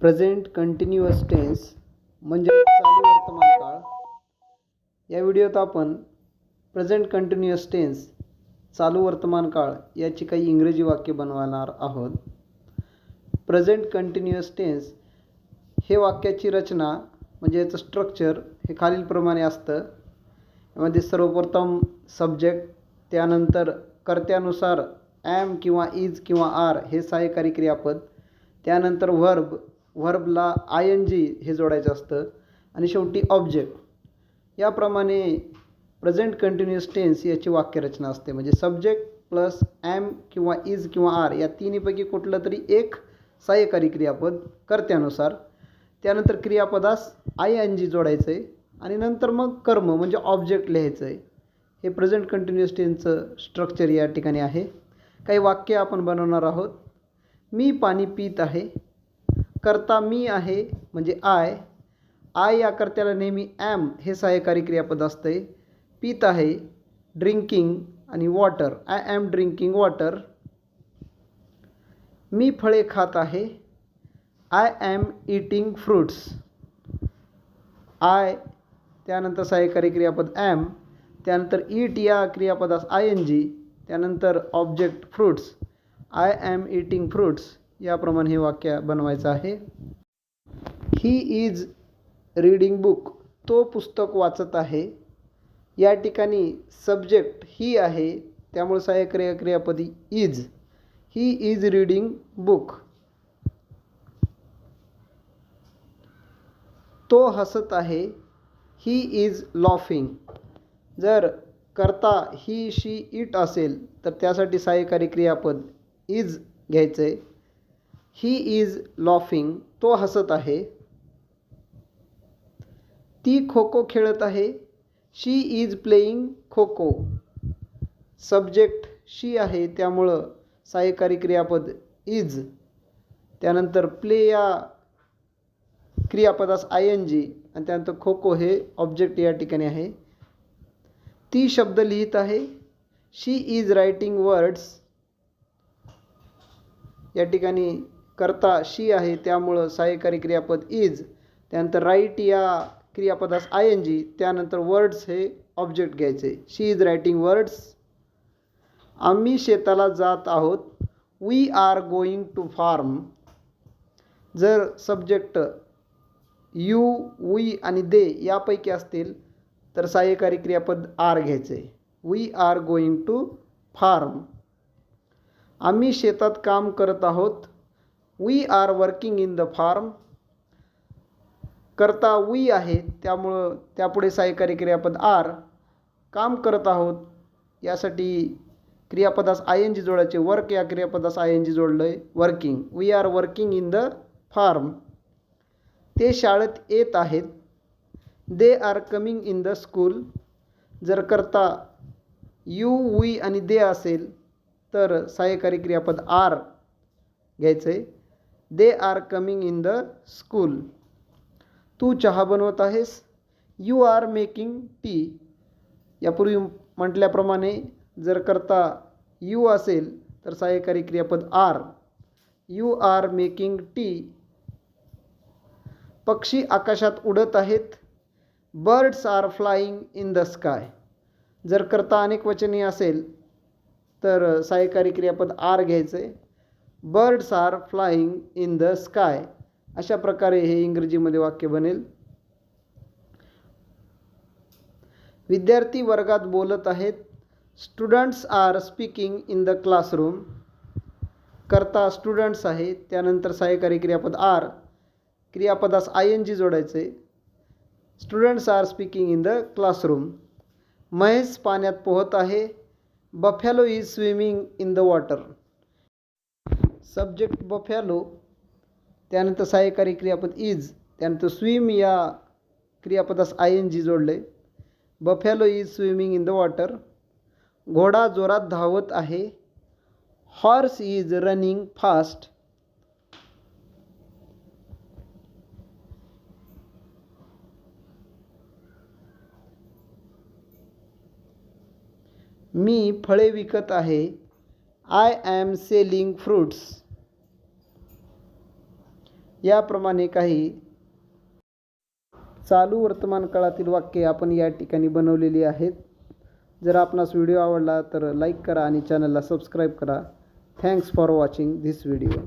Present continuous tense म्हणजे चालू वर्तमान काळ. या व्हिडिओत आपण प्रेझेंट कंटिन्युअस टेन्स चालू वर्तमान काळ याची काही इंग्रजी वाक्य बनवणार आहोत. प्रेझेंट कंटिन्युअस टेन्स हे वाक्याची रचना म्हणजे याचं स्ट्रक्चर हे खालीलप्रमाणे असतं. यामध्ये सर्वप्रथम सब्जेक्ट त्यानंतर कर्त्यानुसार ॲम किंवा इज किंवा आर हे सहाय्यकारी क्रियापद त्यानंतर व्हर्ब व्हर्बला आय एन जी हे जोडायचं असतं. आणि शेवटी ऑब्जेक्ट याप्रमाणे प्रेझेंट कंटिन्युअस टेन्स याची वाक्यरचना असते. म्हणजे सब्जेक्ट प्लस ॲम किंवा इज किंवा आर या तिन्हीपैकी कुठलं तरी एक सहाय्यकारी क्रियापद कर्त्यानुसार. त्यानंतर क्रियापदास आय एन जी जोडायचं आहे आणि नंतर मग कर्म म्हणजे ऑब्जेक्ट लिहायचं आहे हे प्रेझेंट कंटिन्युअस टेन्सचं स्ट्रक्चर या ठिकाणी आहे. काही वाक्य आपण बनवणार आहोत. मी पाणी पित आहे. करता मी आहे म्हणजे आय. आय या कर्त्याला नेहमी ॲम हे सहाय्यकारी क्रियापद असते. पीत आहे ड्रिंकिंग आणि water. I am drinking water. मी फळे खात आहे. I am eating fruits. I त्यानंतर सहाय्यकारी क्रियापद ॲम त्यानंतर ईट या क्रियापदास आय एन जी त्यानंतर object fruits. I am eating fruits. याप्रमाणे हे वाक्य बनवायचं आहे. ही इज रीडिंग बुक तो पुस्तक वाचत आहे. या ठिकाणी सब्जेक्ट ही आहे. त्यामुळे सहाय्यक्रिया क्रियापदी is he is reading book तो हसत आहे. ही इज लॉफिंग जर करता ही शी इट असेल तर त्यासाठी सहाय्यकारी क्रियापद इज घ्यायचं. आहे ही इज लॉफिंग तो हसत आहे. ती खो खो खेळत आहे. She is playing kho kho subject she आहे. त्यामुळं सहाय्यकारी क्रियापद इज त्यानंतर प्ले या क्रियापदास आय एन जी आणि त्यानंतर खो खो हे ऑब्जेक्ट या ठिकाणी आहे. ती शब्द लिहित आहे. शी इज रायटिंग वर्ड्स या ठिकाणी करता शी आहे त्यामुळं सहाय्यकारी क्रियापद इज त्यानंतर राईट या क्रियापदास आय एन जी त्यानंतर वर्ड्स हे ऑब्जेक्ट घ्यायचे. शी इज रायटिंग वर्ड्स आम्ही शेताला जात आहोत. We are going to farm जर सब्जेक्ट यू वी आणि दे यापैकी असतील तर सहाय्यकारी क्रियापद आर घ्यायचे. We are going to farm आम्ही शेतात काम करत आहोत. We are working in the farm करता वी आहे त्यामुळं त्यापुढे सहाय्यकारी क्रियापद आर काम करत आहोत यासाठी क्रियापदास आय एन जी जोडायचे. वर्क या क्रियापदास आय एन जी जोडलं आहे working we are working in the farm ते शाळेत येत आहेत. They are coming in the school जर करता यू वी आणि दे असेल तर सहाय्यकारी क्रियापद आर घ्यायचं आहे they are coming in the school तू चहा बनवत आहेस? यू आर मेकिंग टी यापूर्वी म्हटल्याप्रमाणे जर करता यू असेल तर सहाय्यकारी क्रियापद are you are making tea पक्षी आकाशात उडत आहेत. Birds are flying in the sky जर करता अनेक वचनी असेल तर सहाय्यकारी क्रियापद आर घ्यायचं. आहे birds are flying in the sky अशा प्रकारे हे इंग्रजीमध्ये वाक्य बनेल. विद्यार्थी वर्गात बोलत आहेत. Students are speaking in the classroom करता स्टुडंट्स आहे. त्यानंतर सहाय्यकारी क्रियापद आर क्रियापदास आय एन जी जोडायचे. Students are speaking in the classroom Mahesh पाण्यात पोहत आहे. Buffalo is swimming in the water subject buffalo त्यानंतर सहाय्यकारी क्रियापद इज त्यानंतर स्विम या क्रियापदास आय एन जी जोडले buffalo is swimming in the water घोडा जोरात धावत आहे. हॉर्स इज रनिंग फास्ट मी फळे विकत आहे. I am selling fruits. याप्रमाणे काही चालू वर्तमान काळातील वाक्ये आपण या ठिकाणी बनवलेली आहेत. जर आपणास व्हिडिओ आवडला तर लाईक करा आणि चॅनलला सबस्क्राईब करा. Thanks for watching this video.